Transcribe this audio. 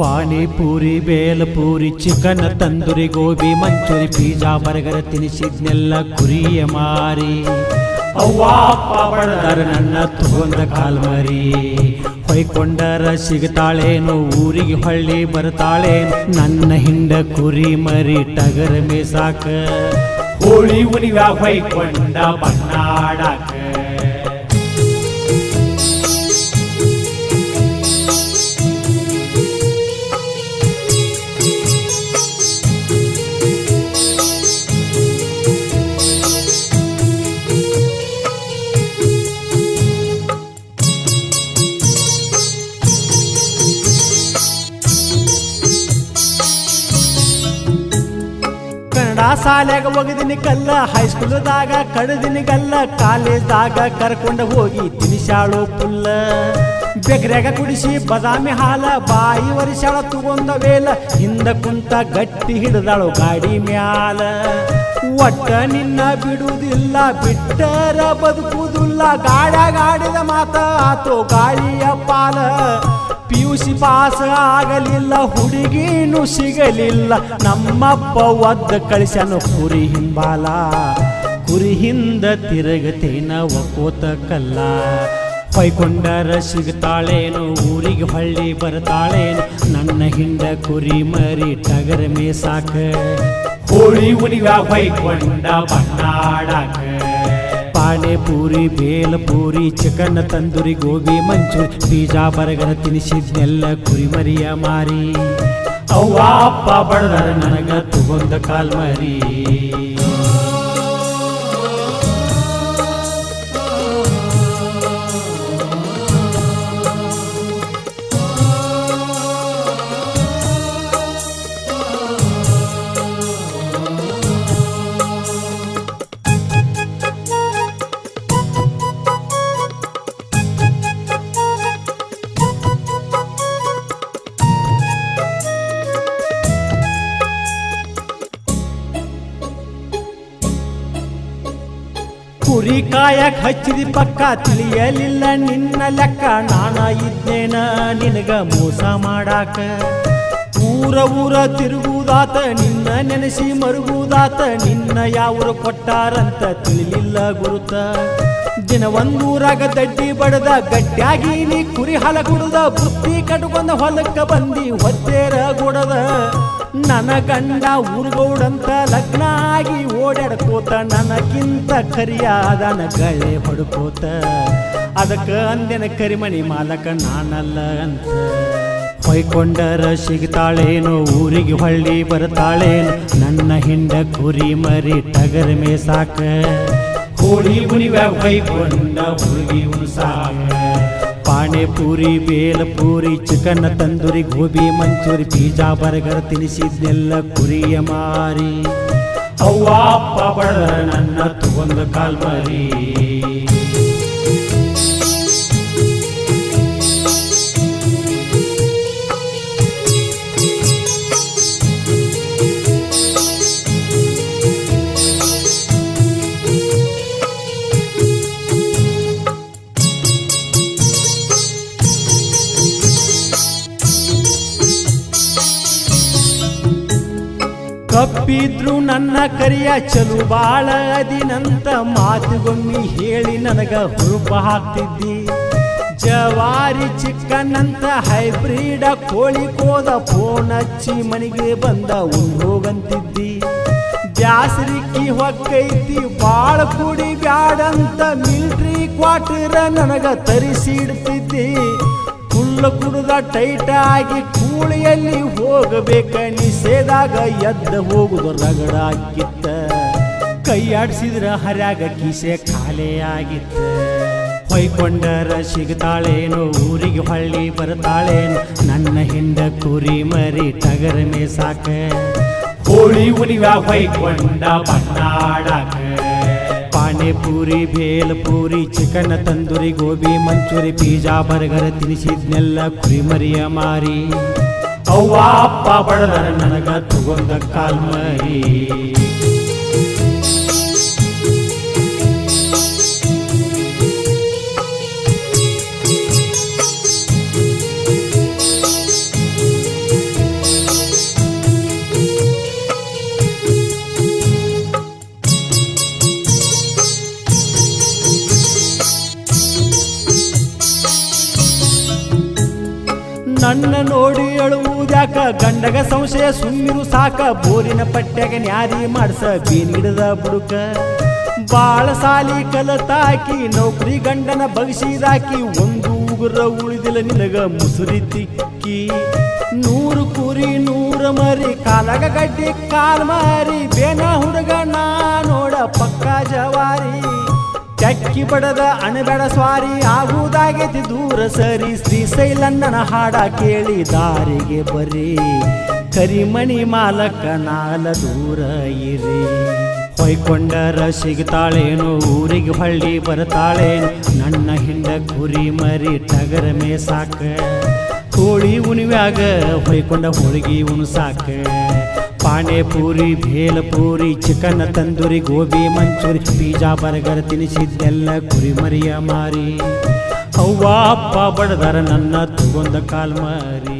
Panipuri, bhelpuri, chicken, tandoori, gobi, manchuri pizza burger ತಿನಿಸಿದ್ನೆಲ್ಲ ಕುರಿಯ ಮಾರಿ. ಅವ್ವ, ಅಪ್ಪ, ಬಡದರ, ನನ್ನ ತಗೊಂಡ ಕಾಲ್ಮರಿ. ಹೊಯ್ಕೊಂಡರ ಸಿಗ್ತಾಳೇನು, ಊರಿಗೆ ಹೊಳ್ಳಿ ಬರ್ತಾಳೆ ನನ್ನ ಹಿಂಡ ಕುರಿ ಮರಿ, ಟಗರ ಮೇಸಾಕ. ಹೋಳಿ ಉನಿವ ಹೊಯ್ಕೊಂಡ ಬಣ್ಣಾಡಕ. ಶಾಲ್ಯಾಗ ಒಗದಿನಿ ಕಲ್ಲ. ಹೈಸ್ಕೂಲ್ದಾಗ ಕಡದಿನಿ ಗಲ್ಲ ಕಾಲೇಜ್ದಾಗ ಕರ್ಕೊಂಡು ಹೋಗಿ ತಿನಿಸಾಳು ಪುಲ್ಲ. ಬೆಗ್ರ್ಯಾಗ ಕುಡಿಸಿ ಬದಾಮಿ ಹಾಲ. ಬಾಯಿ ವರ್ಷಾಳ ತಗೊಂಡ ವೇಲ. ಹಿಂದ ಕುಂತ ಗಟ್ಟಿ ಹಿಡಿದಾಳು ಗಾಡಿ ಮ್ಯಾಲ. ಒಟ್ಟ ನಿನ್ನ ಬಿಡುವುದಿಲ್ಲ, ಬಿಟ್ಟರ ಬದುಕುವುದಿಲ್ಲ. ಗಾಡ ಗಾಡಿದ ಮಾತ ಆತೋ ಗಾಳಿಯ ಪಾಲ. ಪಿಯುಸಿ ಪಾಸ್ ಆಗಲಿಲ್ಲ ಹುಡುಗಿನೂ ಸಿಗಲಿಲ್ಲ. ನಮ್ಮಪ್ಪ ಒದ್ದ ಕಳಿಸ್ಯಾನು ಕುರಿ ಹಿಂಬಾಲ. ಕುರಿ ಹಿಂದ ತಿರುಗತೇನ ಒಕ್ಕೋತ ಕಲ್ಲ. ಹೊಯ್ಕೊಂಡರ ಸಿಗ್ತಾಳೇನು, ಊರಿಗೆ ಹೊಳ್ಳಿ ಬರ್ತಾಳೇನು. ನನ್ನ ಹಿಂದ ಕುರಿ ಮರಿ ಟಗರ ಮೇಸಾಕ. ಹೋಳಿ ಉನಿವ ಪೈಕೊಂಡ ಬಣ್ಣಾಡಕ. Panipuri bhelpuri chicken tandoori, gobi, manchuri pizza burger ತಿನಿಸಿದ್ನೆಲ್ಲ ಕುರಿಮರಿಯ ಮಾರಿ. ಅವ್ವ, ಅಪ್ಪ, ಬಡದರ, ನನಗ ಕಾಲ್ ಕಾಲ್ಮರಿ. ಕುರಿ ಕಾಯಕ್ ಹಚ್ಚಿದಿ ಪಕ್ಕ ತಿಳಿಯಲಿಲ್ಲ ನಿನ್ನ ಲೆಕ್ಕ. ನಾನ ಇದ್ದೇನ ನಿನಗ ಮೋಸ ಮಾಡಾಕ? ಊರ ಊರ ತಿರುಗುದಾತ ನಿನ್ನ ನೆನೆಸಿ ಮರುಗುದಾತ ನಿನ್ನ ಯಾವರು ಕೊಟ್ಟಾರಂತ ತಿಳಿಲಿಲ್ಲ ಗುರುತ. ದಿನ ಒಂದೂರಾಗ ದಡ್ಡಿ ಬಡದ, ಗಟ್ಟಿಯಾಗಿ ನೀ ಕುರಿ ಹಲ ಕುಡದ, ಬುತ್ತಿ ಕಟ್ಕೊಂಡ ಹೊಲಕ್ಕ ಬಂದಿ ಹೊತ್ತೇರ ಗುಡದ ನನ್ನ ಗಂಡ ಊರ್ಗೌಡಂತ ಲಗ್ನ ಆಗಿ ಓಡಾಡ್ಕೋತ, ನನಗಿಂತ ಕರಿಯಾದನ ಗಳೆ ಹೊಡ್ಕೋತ. ಅದಕ್ಕ ಅಂದಿನ ಕರಿಮಣಿ ಮಾಲಕ ನಾನಲ್ಲ ಅಂತ. ಹೊಯ್ಕೊಂಡರ ಸಿಗ್ತಾಳೇನು, ಊರಿಗೆ ಹೊಳ್ಳಿ ಬರ್ತಾಳೇನು, ನನ್ನ ಹಿಂಡ ಕುರಿ ಮರಿ ಟಗರ ಮೇಸಾಕ. ಕೋಳಿ ಉನಿವ ಹೊಯ್ಕೊಂಡ ಹುಡುಗಿ ಉಸಾಕ panipuri bhelpuri chicken tandoori, gobi manchuri pizza burger ತಿನಿಸಿದ್ನೆಲ್ಲ ಕುರಿಯ ಮಾರಿ. ಅವ್ವ ಅಪ್ಪ ನನ್ನ ತಗೊಂದು ಕಾಲ್ಮರಿ. ಕಪ್ಪಿದ್ರು ನನ್ನ ಕರಿಯ ಚಲು ಬಾಳ ದಿನಂತ ಮಾತುಗೊಮ್ಮಿ ಹೇಳಿ ನನಗ ಹುರುಪ ಹಾಕ್ತಿದ್ದಿ. ಜವಾರಿ ಚಿಕ್ಕನಂತ ಹೈಬ್ರಿಡ ಕೋಳಿ ಕೋದ ಫೋನ್ ಹಚ್ಚಿ ಮನೆಗೆ ಬಂದ ಉಂಡೋಗಂತಿದ್ದಿ ಬ್ಯಾಸರಿಕ್ಕಿ ಹೊಕ್ಕೈತಿ, ಬಾಳ ಕುಡಿ ಬ್ಯಾಡಂತ ಮಿಲ್ಟ್ರಿ ಕ್ವಾರ್ಟರ್ ನನಗ ತರಿಸಿಡ್ತಿದ್ದಿ ಕುಳ್ಳ ಕುಡ್ದ ಟೈಟ್ ಆಗಿ ಕೂಳಿಯಲ್ಲಿ ಹೋಗಬೇಕ ನಿಸೇದಾಗ ಎದ್ದ ಹೋಗುದು ರಗಡ ಆಗಿತ್ತ. ಕೈ ಆಡಿಸಿದ್ರ ಹರ್ಯಾಗ ಕಿಸೆ ಖಾಲಿ ಆಗಿತ್ತ. ಹೊಯ್ಕೊಂಡರ ಸಿಗ್ತಾಳೇನು, ಊರಿಗೆ ಹೊಳ್ಳಿ ಬರ್ತಾಳೇನು, ನನ್ನ ಹಿಂದ ಕುರಿ ಮರಿ ಟಗರ ಮೇಸಾಕ ಹೋಳಿ ಉನಿವ ಹೊಯ್ಕೊಂಡ ಬಣ್ಣಾಡಕ panipuri bhelpuri chicken, tandoori, gobi, manchuri pizza burger ತಿನಿಸಿದ್ನೆಲ್ಲ ಕುರಿಮರಿಯ ಮಾರಿ. ಅವ್ವ, ಅಪ್ಪ ಬಡದರ ನನಗ ತಗೊಂಡ ಕಾಲ್ಮರಿ. ನನ್ನ ನೋಡಿ ಅಳುವುದ್ಯಾಕ ಗಂಡಗ ಸಂಶಯ ಸುಮ್ಮಿರು ಸಾಕ. ಬೋರಿನ ಪಟ್ಟ್ಯಾಗ ನ್ಯಾರಿ ಮಾಡ್ಸ ಬೀನಿಡದ ಬುಡುಕ. ಬಾಳ ಸಾಲಿ ಕಲತಾಕಿ ನೌಕರಿ ಗಂಡನ ಬಗಸಿದಾಕಿ ಒಂದು ಉಗುರ ಉಳಿದಿಲ್ಲ ನಿನಗ ಮುಸುರಿ ತಿಕ್ಕಿ. ನೂರು ಕುರಿ ನೂರ ಮರಿ, ಕಾಲಗ ಗಡ್ಡಿ ಕಾಲ್ ಮಾರಿ, ಬೇನ ಹುಡುಗ ನಾ ನೋಡ ಪಕ್ಕ ಜವಾರಿ. ಚಕ್ಕಿ ಬಡದ ಅಣಬೆಡ ಸ್ವಾರಿ ಆಗುವುದಾಗೈತಿ ದೂರ ಸರಿ. ಶ್ರೀಶೈಲಣ್ಣನ ಹಾಡ ಕೇಳಿ ದಾರಿಗೆ ಬರೀ ಕರಿಮಣಿ ಮಾಲಕ ನಾಲ ದೂರ ಇರಿ. ಹೊಯ್ಕೊಂಡರ ಸಿಗ್ತಾಳೇನು, ಊರಿಗೆ ಹಳ್ಳಿ ಬರ್ತಾಳೇನು. ನನ್ನ ಹಿಂಡ ಕುರಿ ಮರಿ ಟಗರ ಮೇಸಾಕ ಕೋಳಿ ಉಣಿವ್ಯಾಗ ಹೊಯ್ಕೊಂಡ ಹೋಳಿಗೆ ಉಣಸಾಕ panipuri bhelpuri, chicken tandoori, gobi, manchuri, pizza, burger ತಿನಿಸಿದ್ದೆಲ್ಲ ಕುರಿ ಮರಿಯ ಮಾರಿ. ಅವ್ವ, ಅಪ್ಪ, ಬಡದರ ನನ್ನ ತಗೊಂದ ಕಾಲ್ ಮಾರಿ